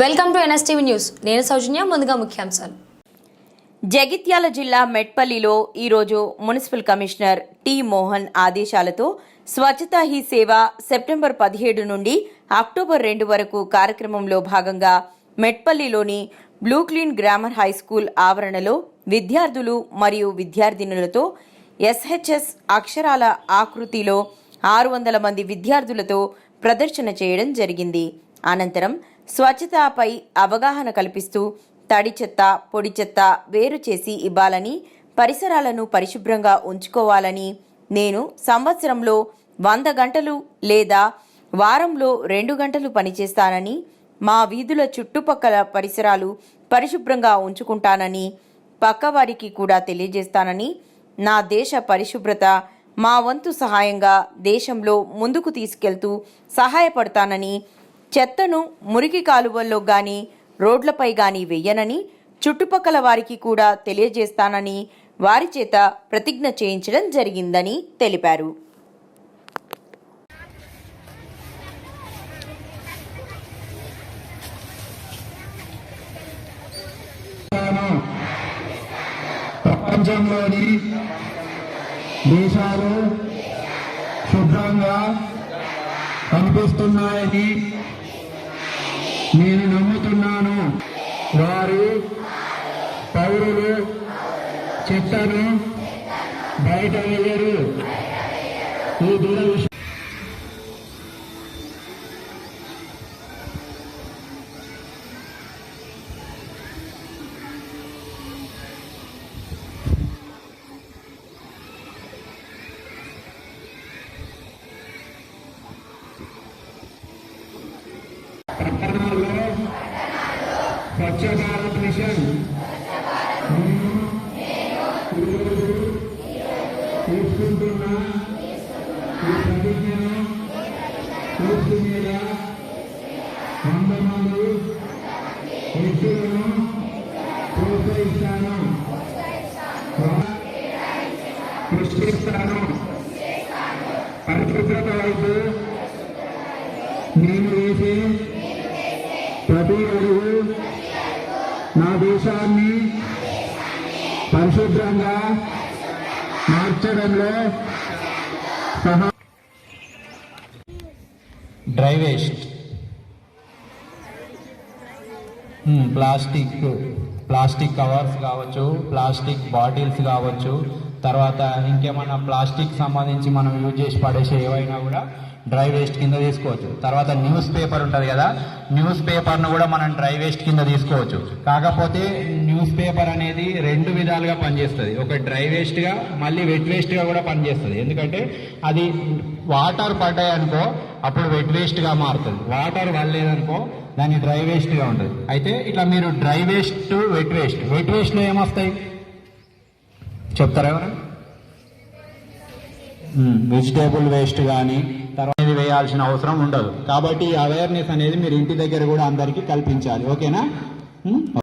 Welcome to NSTV news. నేను సౌజన్య ముందుగా ముఖ్యాంశాలు. జగిత్యాల జిల్లా మెట్పల్లిలో ఈరోజు మున్సిపల్ కమిషనర్ టి మోహన్ ఆదేశాలతో స్వచ్ఛతా హీ సేవ సెప్టెంబర్ పదిహేడు నుండి అక్టోబర్ రెండు వరకు కార్యక్రమంలో భాగంగా మెట్పల్లిలోని blue clean grammar high school ఆవరణలో విద్యార్థులు మరియు విద్యార్థినులతో ఎస్హెచ్ఎస్ అక్షరాల ఆకృతిలో ఆరు వందల మంది విద్యార్థులతో ప్రదర్శన చేయడం జరిగింది. అనంతరం స్వచ్ఛతపై అవగాహన కల్పిస్తూ తడి చెత్త పొడి చెత్త వేరు చేసి ఇవ్వాలని పరిసరాలను పరిశుభ్రంగా ఉంచుకోవాలని నేను సంవత్సరంలో వంద గంటలు లేదా వారంలో రెండు గంటలు పనిచేస్తానని మా వీధుల చుట్టుపక్కల పరిసరాలు పరిశుభ్రంగా ఉంచుకుంటానని పక్కవారికి కూడా తెలియజేస్తానని నా దేశ పరిశుభ్రత మా వంతు సహాయంగా దేశంలో ముందుకు తీసుకెళ్తూ సహాయపడతానని చెత్తను మురికి కాలువల్లో గాని రోడ్లపై గాని వెయ్యనని చుట్టుపక్కల వారికి కూడా తెలియజేస్తానని వారి చేత ప్రతిజ్ఞ చేయించడం జరిగిందని తెలిపారు. ప్రపంచంలోని దేశాలు శుభ్రంగా కనిపిస్తున్నాయని నేను నమ్ముతున్నాను. వారు పౌరులు చెత్తను బయట వేయరు ఈ దిన స్వచ్ఛ భారత్ మిషన్ నేను తీసుకుంటున్న. ఈ ప్రతిజ్ఞను తీసుకునేలా వంద మంది వ్యక్తులను ప్రోత్సహిస్తాను పరిశుభ్రత వైపు నేను వేసే ప్రతి అడుగు దేశాన్ని పరిశుభ్రంగా మార్చడంలో సహా dry waste plastic plastic covers కావచ్చు ప్లాస్టిక్ బాటిల్స్ కావచ్చు తర్వాత ఇంకేమైనా ప్లాస్టిక్ సంబంధించి మనం యూజ్ చేసి పడేసే ఏవైనా కూడా డ్రై వేస్ట్ కింద తీసుకోవచ్చు. తర్వాత న్యూస్ పేపర్ ఉంటుంది కదా న్యూస్ పేపర్ను కూడా మనం డ్రై వేస్ట్ కింద తీసుకోవచ్చు. కాకపోతే న్యూస్ పేపర్ అనేది రెండు విధాలుగా పనిచేస్తుంది. ఒక డ్రై వేస్ట్గా మళ్ళీ వెట్ వేస్ట్గా కూడా పనిచేస్తుంది. ఎందుకంటే అది వాటర్ పడ్డాయనుకో అప్పుడు వెట్ వేస్ట్గా మారుతుంది. వాటర్ వల్లేదనుకో దాన్ని డ్రై వేస్ట్గా ఉంటుంది. అయితే ఇట్లా మీరు dry waste wet waste wet వేస్ట్లో ఏమొస్తాయి? చెప్తారా ఎవరైనా వెజిటేబుల్ వేస్ట్ కానీ తర్వాత ఇది వేయాల్సిన అవసరం ఉండదు. కాబట్టి అవేర్నెస్ అనేది మీరు ఇంటి దగ్గర కూడా అందరికీ కల్పించాలి. ఓకేనా?